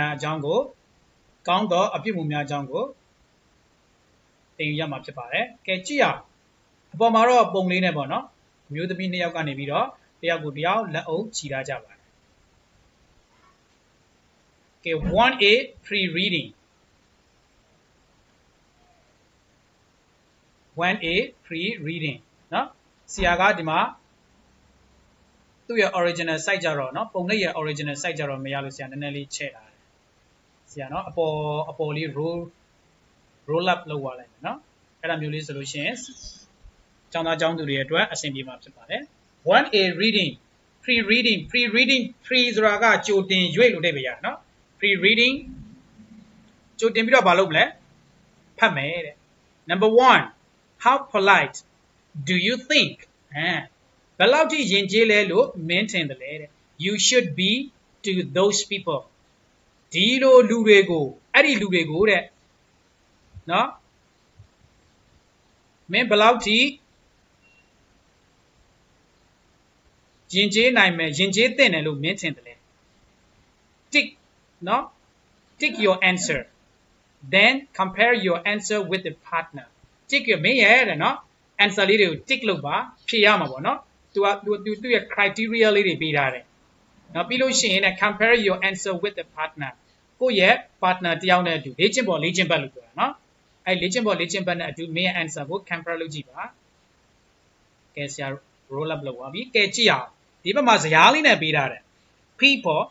နာအကြောင်းကိုကောင်းသောအပြစ်မှုများအကြောင်းကိုသင်ယူရမှာဖြစ်ပါတယ်။ကဲကြည့်ရအောင်။အပေါ်မှာတော့ပုံလေးနဲ့ပေါ့နော်။အမျိုးသမီးနှစ်ယောက်ကနေပြီးတော့တယောက်ကိုတယောက်လက်အုပ်ချီထားကြပါတယ်။ Okay 1A pre reading 1A pre reading နော်။ဆရာကဒီမှာသူ့ရဲ့ original site ကြတော့နော်ပုံလေးရဲ့ original site ကြတော့မရလို့ဆရာနည်းနည်းလေးချဲ့ထားတယ် ဆရာနော်အပေါ်အပေါ်လေး roll roll up လုပ်သွားလိုက်မယ်နော်အဲ့ဒါမျိုးလေးဆိုလို့ရှိရင်ကျောင်းသားကျောင်းသူတွေအတွက်အဆင်ပြေမှာဖြစ်ပါတယ် one a reading pre reading pre reading pre ဆိုတာကကြိုတင်ရွေ့လို့တိတ်ပြရနော် pre reading ကြိုတင်ပြီးတော့မလုပ်မလဲဖတ်မယ်တဲ့ number 1 how polite do you think အဲဘယ်လောက်ထိယဉ်ကျေးလဲလို့မင်းထင်တယ်လေတဲ့ you should be to those people ဒီလိုလူတွေကိုအဲ့ဒီလူတွေကိုတဲ့နော်မင်းဘယ်လောက်ထိယဉ်ကျေးနိုင်မယ်ယဉ်ကျေးသင့်တယ်လို့မင်းထင်တယ်လေ tick နော် tick your answer then compare your answer with the partner tick ရမင်းရဲ့တဲ့နော် answer လေးတွေကို tick လုပ်ပါဖြေရမှာပေါ့နော်သူကသူသူသူရဲ့ criteria လေးတွေပေးထားတယ် နော်ပြီးလို့ရှိရင်လည်း compare your answer with the partner ကိုယ့်ရဲ့ partner တယောက်နဲ့အတူလေ့ကျင့်ပေါ်လေ့ကျင့်ပတ်လို့ပြောတာနော်အဲ့လေ့ကျင့်ပေါ်လေ့ကျင့်ပတ်နဲ့အတူမင်းရဲ့ answer ကို compare လုပ်ကြည့်ပါကဲဆရာ roll up လုပ်ပါပြီကဲကြည့်အောင်ဒီဘက်မှာဇယားလေးနဲ့ပေးထားတယ် people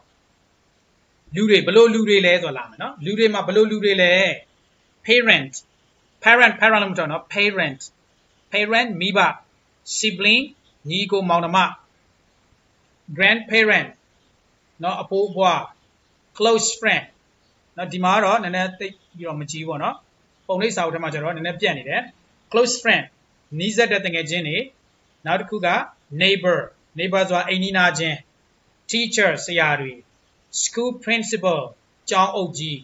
လူတွေဘလို့လူတွေလဲဆိုလာမယ်နော်လူတွေမှာဘလို့လူတွေလဲ parent parent parent လို့မပြောနော် parent parent မိဘ sibling ညီကိုမောင်နှမ grandparent เนาะအဖိုးအဖွား close friend เนาะဒီမှာတော့နည်းနည်းသိပြီးတော့မကြည့်ဘူးပေါ့နော်ပုံလေးစာအုပ်ထဲမှာကျတော့နည်းနည်းပြတ်နေတယ် close friend နီးစပ်တဲ့တငယ်ချင်းတွေနောက်တစ်ခုက neighbor neighbor ဆိုတာအိမ်နီးနားချင်း teacher ဆရာတွေ school principal ကျောင်းအုပ်ကြီး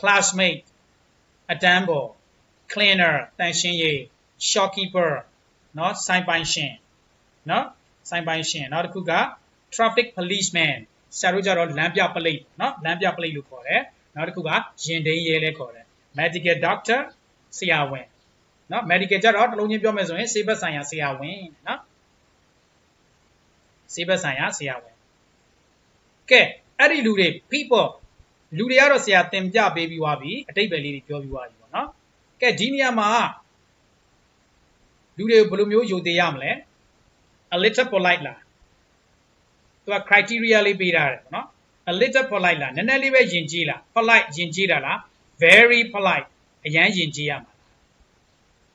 classmate အတန်းပေါ် cleaner တန်ရှင်းရေး shopkeeper เนาะဆိုင်ပိုင်ရှင်เนาะဆိုင်ပိုင်ရှင်နောက်တစ်ခုက traffic policeman ဆရာတို့ကြတော့လမ်းပြပလိတ်နော်လမ်းပြပလိတ်လို့ခေါ်တယ်နောက်တစ်ခုကရင်ဒိန်းရဲလဲခေါ်တယ် medical doctor ဆရာဝန်နော် medical ကြတော့တစ်လုံးချင်းပြောမယ်ဆိုရင်ဆေးဘက်ဆိုင်ရာဆရာဝန်နော်ဆေးဘက်ဆိုင်ရာဆရာဝန်ကဲအဲ့ဒီလူတွေ people လူတွေကတော့ဆရာတင်ပြပေးပြီးွားပြီအတိတ်ပဲလေးတွေပြောပြီးွားပြီပေါ့နော်ကဲဒီနေရာမှာလူတွေကိုဘယ်လိုမျိုးယုံသေးရမလဲ a little polite လား သူက criteria လေးပေးထားတယ်ပေါ့နော် a little polite လားနည်းနည်းလေးပဲယဉ်ကျေးလား polite ယဉ်ကျေးတာလား very polite အရန်ယဉ်ကျေးရမှာလား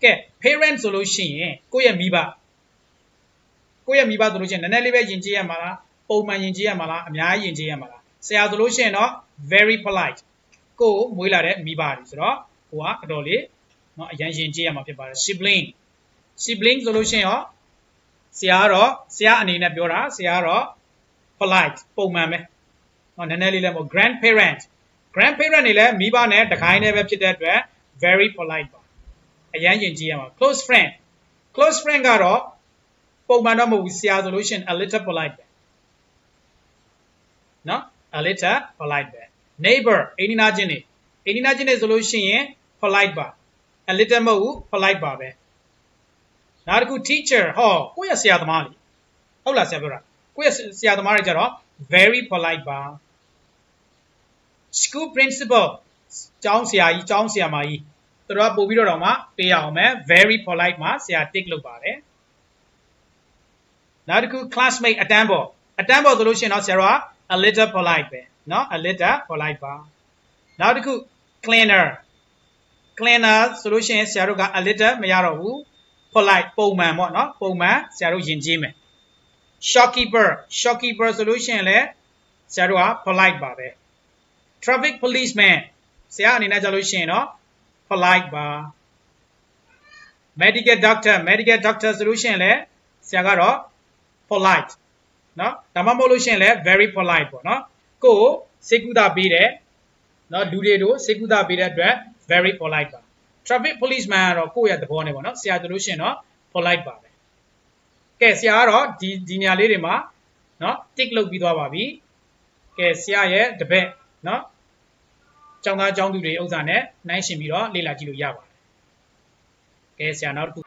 ကဲ parent ဆိုလို့ရှိရင်ကိုယ့်ရဲ့မိဘကိုယ့်ရဲ့မိဘဆိုလို့ရှိရင်နည်းနည်းလေးပဲယဉ်ကျေးရမှာလားပုံမှန်ယဉ်ကျေးရမှာလားအများကြီးယဉ်ကျေးရမှာလားဆရာဆိုလို့ရှိရင်တော့ very polite ကိုယ်မွေးလာတဲ့မိဘတွေဆိုတော့ကိုကအတော်လေးเนาะအရန်ယဉ်ကျေးရမှာဖြစ်ပါတယ် sibling sibling ဆိုလို့ရှိရင်ရောဆရာကတော့ဆရာအနေနဲ့ပြောတာဆရာကတော့ polite ပုံမှန်ပဲဟောနည်းနည်းလေးလည်းမဟုတ် grandparent grandparent တွေလည်းမိဘနဲ့တခိုင်းနဲ့ပဲဖြစ်တဲ့အတွက် very polite ပါအရန်ယဉ်ကျေးရမှာ close friend close friend ကတော့ပုံမှန်တော့မဟုတ်ဘူးဆရာဆိုလို့ရှိရင် a little polite ပဲနော် a little polite ပဲ neighbor အိန္ဒိနာချင်းနေအိန္ဒိနာချင်းနေဆိုလို့ရှိရင် polite ပါ a little မဟုတ်ဘူး polite ပါပဲနောက်တစ်ခု teacher ဟောကိုယ့်ရဲ့ဆရာသမားလေဟုတ်လားဆရာပြောတာ ကိုယ့်ရဲ့ဆရာသမားတွေကြတော့ very polite ပါ school principal ကျောင်းဆရာကြီးကျောင်းဆရာမကြီးသူတို့ကပို့ပြီးတော့တော့မှပေးရအောင်မယ် very polite မှာဆရာ tick လုပ်ပါတယ်နောက်တစ်ခု classmate အတန်းပေါ်အတန်းပေါ်ဆိုလို့ရှိရင်တော့ဆရာတို့က a little polite ပဲเนาะ a little polite ပါနောက်တစ်ခု cleaner cleaner ဆိုလို့ရှိရင်ဆရာတို့က a little မရတော့ဘူး polite ပုံမှန်ပေါ့เนาะပုံမှန်ဆရာတို့ယဉ်ကျေးမယ် shopkeeper shopkeeper ဆိုလို့ရှိရင်လည်းဆရာတို့က polite ပါပဲ traffic policeman ဆရာအနေနဲ့ကြလို့ရှိရင်တော့ polite ပါ medical doctor medical doctor ဆိုလို့ရှိရင်လည်းဆရာကတော့ polite เนาะဒါမှမဟုတ်လို့ရှိရင်လည်း very polite ပေါ့เนาะကိုယ်စေကုသပေးတယ်เนาะလူတွေတို့စေကုသပေးတဲ့အတွက် very polite ပါ traffic policeman ကတော့ကိုယ့်ရဲ့သဘောနဲ့ပေါ့เนาะဆရာတို့လို့ရှိရင်တော့ polite ပါပဲ ကဲဆရာကတော့ဒီဒီနေရာလေးတွေမှာเนาะ tick လုပ်ပြီးသွားပါပြီကဲဆရာရဲ့တပည့်เนาะ ကျောင်းသားကျောင်းသူတွေဥစ္စာနဲ့နှိုင်းရှင်ပြီးတော့လေ့လာကြည့်လို့ရပါတယ်ကဲဆရာနောက်တစ်ခု